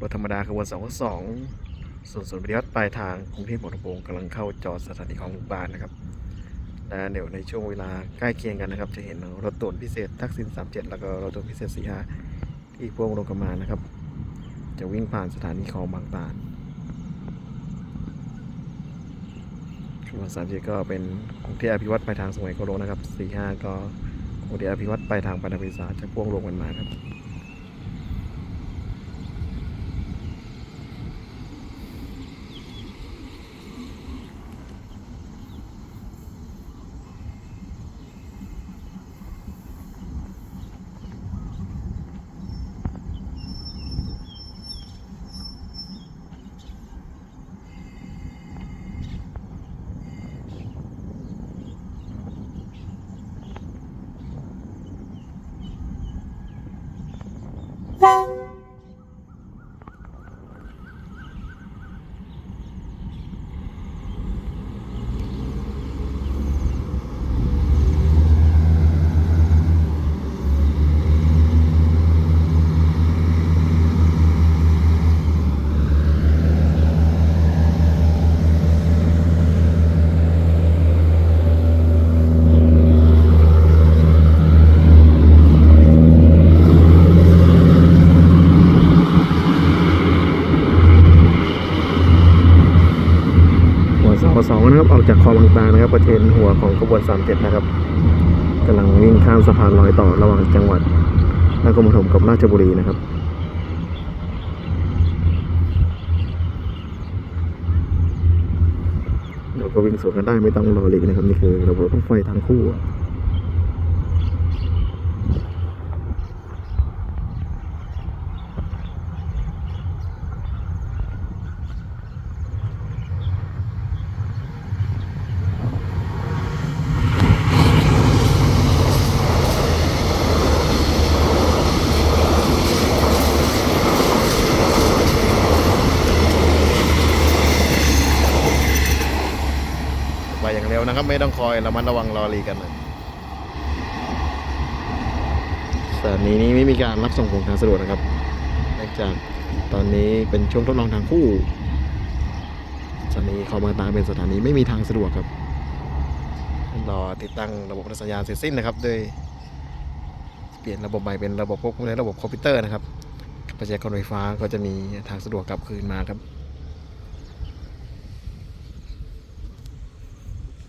รถธรรมดาขบวน2 2ส่วนส่วนปฏิวัติปลายทางกรุงเทพมหัวลำโพงกำลังเข้าจอดสถานีของหมู่บ้านนะครับและเดี๋ยวในช่วงเวลาใกล้เคียงกันนะครับ จะเห็นรถด่วนพิเศษทักษิณ37 แล้วก็รถด่วนพิเศษ45ที่พ่วงลงกันมานะครับ จะวิ่งผ่านสถานีคลองบางตาลขบวน37ก็เป็นกรุงเทพอภิวัตไปทางสมัยโกโลนะครับ45ก็กรุงเทพอภิวัตไปทางปฐพีศาสตร์จะพ่วงรวมกันมาครับ หัว สองสองนะครับ ออกจากคลองบางตานะครับ ประเทนหัวของขบวน37นะครับกำลังวิ่งข้ามสะพานลอยต่อระหว่างจังหวัดนครปฐมกับราชบุรีนะครับเราก็วิ่งสวนกันได้ไม่ต้องรอหลีกนะครับ นี่คือระบบรถไฟทางคู่อะไปอย่างเร็ว นะครับ ไม่ต้องคอยระมัดระวังรอหลีกกันนะสถานีนี้ไม่มีการรับส่งของทางสะดวกนะครับเนื่องจากตอนนี้เป็นช่วงทดลองทางคู่สถานีคลองบางตาเป็นสถานีไม่มีทางสะดวกครับรอติดตั้งระบบสัญญาณเสร็จสิ้นนะครับโดยเปลี่ยนระบบใหม่เป็นระบบพวกในระบบคอมพิวเตอร์นะครับกระจายการไฟฟ้าก็จะมีทางสะดวกกลับคืนมาครับ